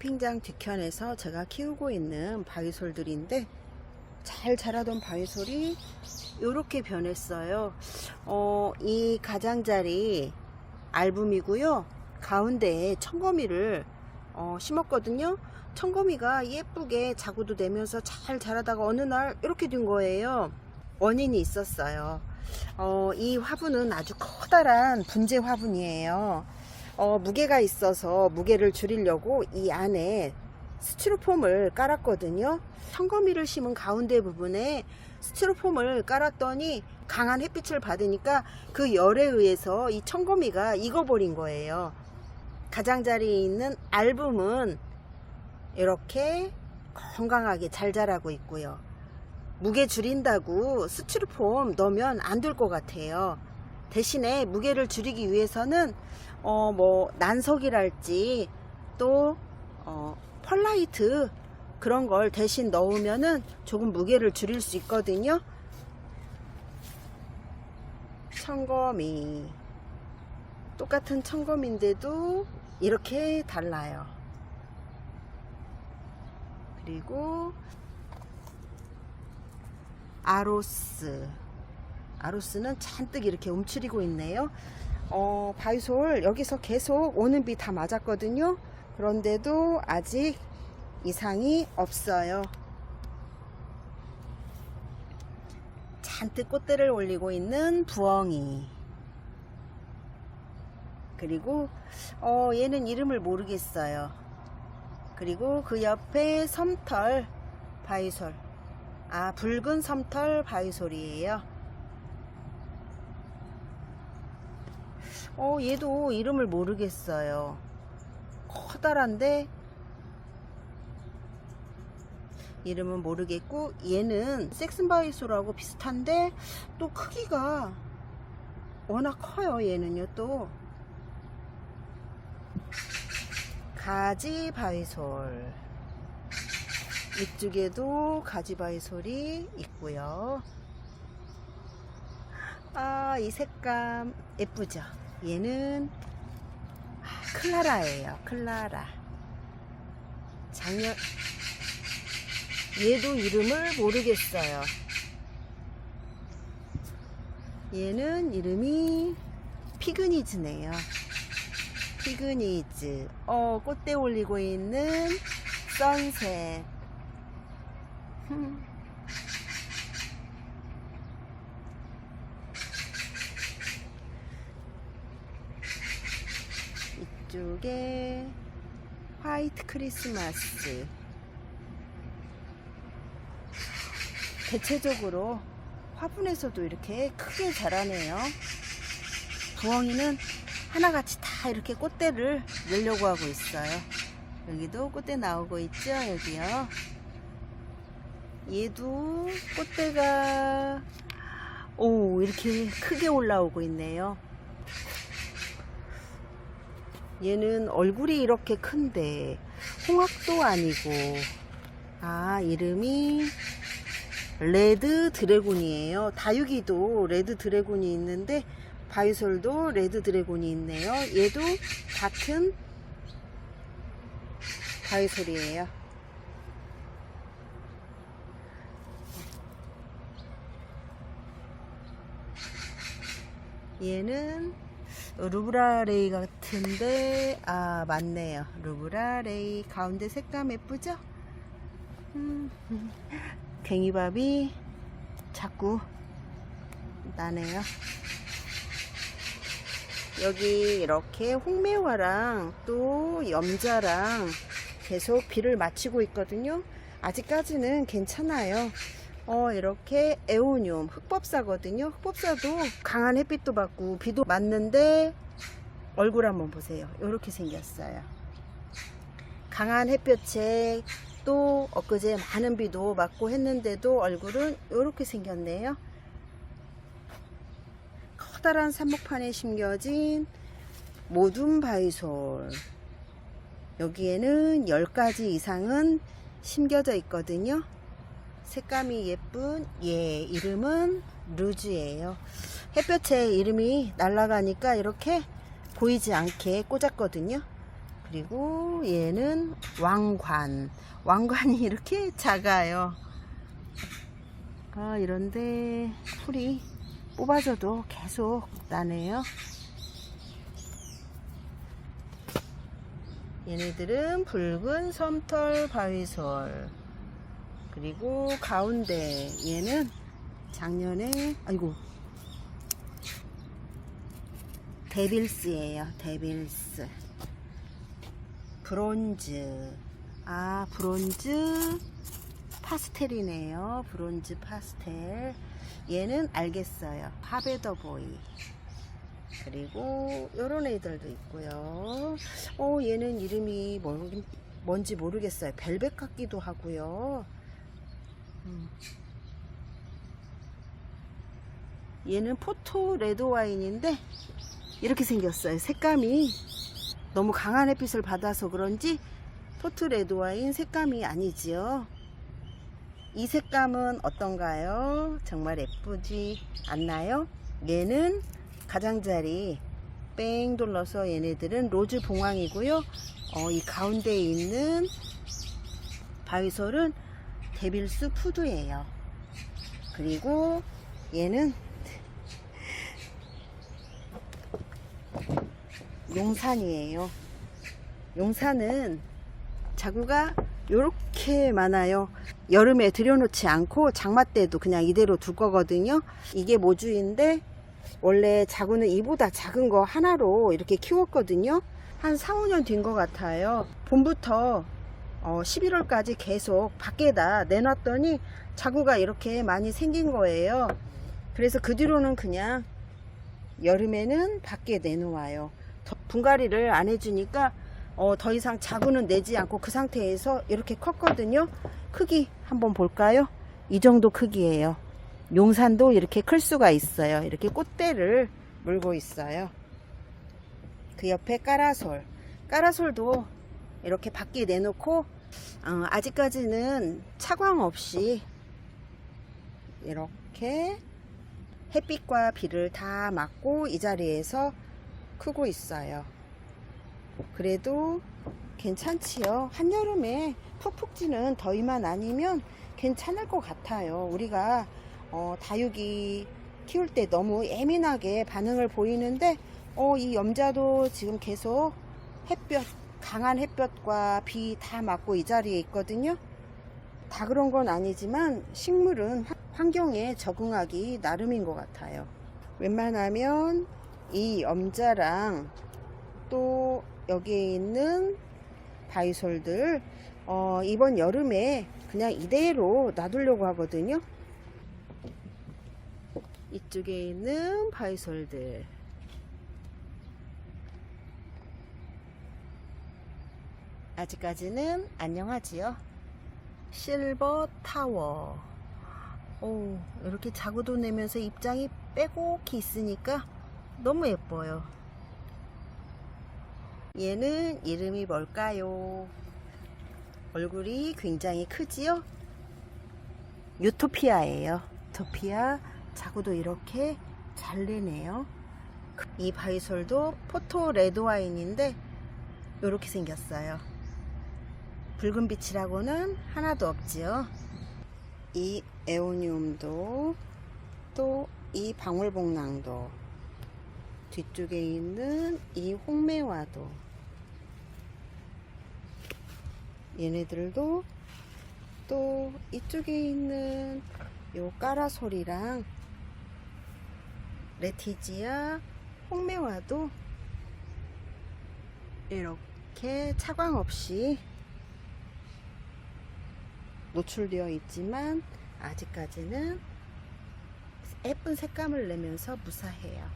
키핑장 뒤편에서 제가 키우고 있는 바위솔들인데 잘 자라던 바위솔이 이렇게 변했어요. 어, 이 가장자리 알붐이고요. 가운데에 청거미를 어, 심었거든요. 청거미가 예쁘게 자구도 내면서 잘 자라다가 어느 날 이렇게 된 거예요. 원인이 있었어요. 어, 이 화분은 아주 커다란 분재 화분이에요. 어, 무게가 있어서 무게를 줄이려고 이 안에 스티로폼을 깔았거든요. 청거미를 심은 가운데 부분에 스티로폼을 깔았더니 강한 햇빛을 받으니까 그 열에 의해서 이 청거미가 익어버린 거예요. 가장자리에 있는 알붐은 이렇게 건강하게 잘 자라고 있고요. 무게 줄인다고 스티로폼 넣으면 안 될 것 같아요. 대신에 무게를 줄이기 위해서는 어 뭐 난석이랄지 또 어, 펄라이트 그런 걸 대신 넣으면은 조금 무게를 줄일 수 있거든요. 청거미 똑같은 청거미인데도 이렇게 달라요. 그리고 아로스 아로스는 잔뜩 이렇게 움츠리고 있네요. 어, 바이솔 여기서 계속 오는 비 다 맞았거든요. 그런데도 아직 이상이 없어요. 잔뜩 꽃대를 올리고 있는 부엉이. 그리고 어, 얘는 이름을 모르겠어요. 그리고 그 옆에 섬털 바이솔. 아, 붉은 섬털 바이솔이에요. 어, 얘도 이름을 모르겠어요. 커다란데? 이름은 모르겠고 얘는 섹슨바이소라고 비슷한데 또 크기가 워낙 커요 얘는요 또. 가지바이솔. 이쪽에도 가지바이솔이 있고요. 아 이 색감 예쁘죠 얘는 아, 클라라예요 클라라 작년 얘도 이름을 모르겠어요. 얘는 이름이 피그니즈네요. 피그니즈. 어, 꽃대 올리고 있는 선셋. 흠. 이쪽에 화이트 크리스마스. 대체적으로 화분에서도 이렇게 크게 자라네요. 부엉이는 하나같이 다 이렇게 꽃대를 내려고 하고 있어요. 여기도 꽃대 나오고 있죠? 여기요. 얘도 꽃대가 오 이렇게 크게 올라오고 있네요. 얘는 얼굴이 이렇게 큰데 홍학도 아니고 아 이름이 레드 드래곤이에요. 다육이도 레드 드래곤이 있는데 바이솔도 레드 드래곤이 있네요. 얘도 같은 바이솔이에요. 얘는 루브라레이 같은데 아 맞네요. 루브라레이 가운데 색감 예쁘죠? 음. 갱이밥이 자꾸 나네요. 여기 이렇게 홍매화랑 또 염자랑 계속 비를 맞추고 있거든요. 아직까지는 괜찮아요. 어, 이렇게 에오늄 흑법사거든요. 흑법사도 강한 햇빛도 받고 비도 맞는데 얼굴 한번 보세요. 이렇게 생겼어요. 강한 햇볕에 또 엊그제 많은 비도 맞고 했는데도 얼굴은 이렇게 생겼네요. 커다란 삽목판에 심겨진 모둠 바이솔. 여기에는 10가지 이상은 심겨져 있거든요. 색감이 예쁜 얘 이름은 루즈예요. 햇볕에 이름이 날아가니까 이렇게 보이지 않게 꽂았거든요. 그리고 얘는 왕관. 왕관이 이렇게 작아요. 아, 이런데 풀이 뽑아줘도 계속 나네요. 얘네들은 붉은 솜털 바위솔. 그리고 가운데 얘는 작년에 아이고 데빌스예요. 데빌스. 브론즈. 아, 브론즈 파스텔이네요. 브론즈 파스텔. 얘는 알겠어요. 하베더 보이. 그리고 요런 애들도 있고요. 어, 얘는 이름이 뭐, 뭔지 모르겠어요. 벨벳 같기도 하고요. 음. 얘는 포토 레드 와인인데 이렇게 생겼어요. 색감이 너무 강한 햇빛을 받아서 그런지 포트 레드 와인 색감이 아니지요. 이 색감은 어떤가요? 정말 예쁘지 않나요? 얘는 가장자리 뺑 돌러서 얘네들은 로즈 봉황이고요. 어, 이 가운데에 있는 바위솔은 데빌스 푸드예요. 그리고 얘는 용산이에요. 용산은 자구가 이렇게 많아요. 여름에 들여놓지 않고 장마 때도 그냥 이대로 둘 거거든요. 이게 모주인데 원래 자구는 이보다 작은 거 하나로 이렇게 키웠거든요. 한 4, 5년 된 것 같아요. 봄부터 어, 11월까지 계속 밖에다 내놨더니 자구가 이렇게 많이 생긴 거예요. 그래서 그 뒤로는 그냥 여름에는 밖에 내놓아요. 더- 분갈이를 안 해주니까 어, 더 이상 자구는 내지 않고 그 상태에서 이렇게 컸거든요. 크기 한번 볼까요? 이 정도 크기예요. 용산도 이렇게 클 수가 있어요. 이렇게 꽃대를 물고 있어요. 그 옆에 까라솔. 까라솔도 이렇게 밖에 내놓고 어, 아직까지는 차광 없이 이렇게 햇빛과 비를 다 맞고 이 자리에서 크고 있어요. 그래도 괜찮지요. 한여름에 푹푹 찌는 더위만 아니면 괜찮을 것 같아요. 우리가 어, 다육이 키울 때 너무 예민하게 반응을 보이는데 어, 이 염자도 지금 계속 햇볕, 강한 햇볕과 비 다 맞고 이 자리에 있거든요. 다 그런 건 아니지만 식물은 환- 환경에 적응하기 나름인 것 같아요. 웬만하면 이 염자랑 또 여기에 있는 바이솔들 어, 이번 여름에 그냥 이대로 놔두려고 하거든요. 이쪽에 있는 바이솔들 아직까지는 안녕하지요. 실버 타워. 오, 이렇게 자구도 내면서 입장이 빼곡히 있으니까 너무 예뻐요. 얘는 이름이 뭘까요? 얼굴이 굉장히 크지요? 유토피아예요. 유토피아 자구도 이렇게 잘 내네요. 이 바이솔도 포토 레드 와인인데 이렇게 생겼어요. 붉은 빛이라고는 하나도 없지요. 이 에오니움도 또 이 방울복랑도 뒤쪽에 있는 이 홍매화도 얘네들도 또 이쪽에 있는 요 까라솔이랑 레티지아 홍매화도 이렇게 차광 없이 노출되어 있지만 아직까지는 예쁜 색감을 내면서 무사해요.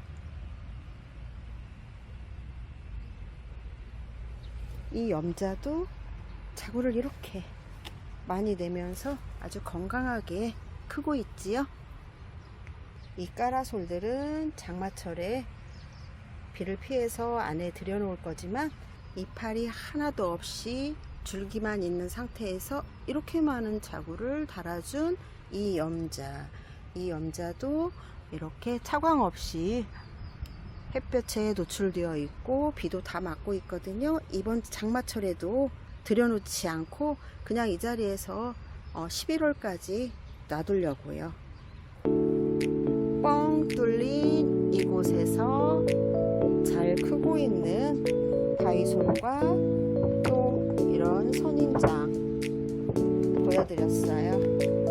이 염자도 자구를 이렇게 많이 내면서 아주 건강하게 크고 있지요. 이 까라솔들은 장마철에 비를 피해서 안에 들여놓을 거지만 이파리 하나도 없이 줄기만 있는 상태에서 이렇게 많은 자구를 달아준 이 염자. 이 염자도 이렇게 차광 없이 햇볕에 노출되어 있고 비도 다 맞고 있거든요. 이번 장마철에도 들여놓지 않고 그냥 이 자리에서 11월까지 놔두려고요. 뻥 뚫린 이곳에서 잘 크고 있는 바이솔과 또 이런 선인장 보여드렸어요.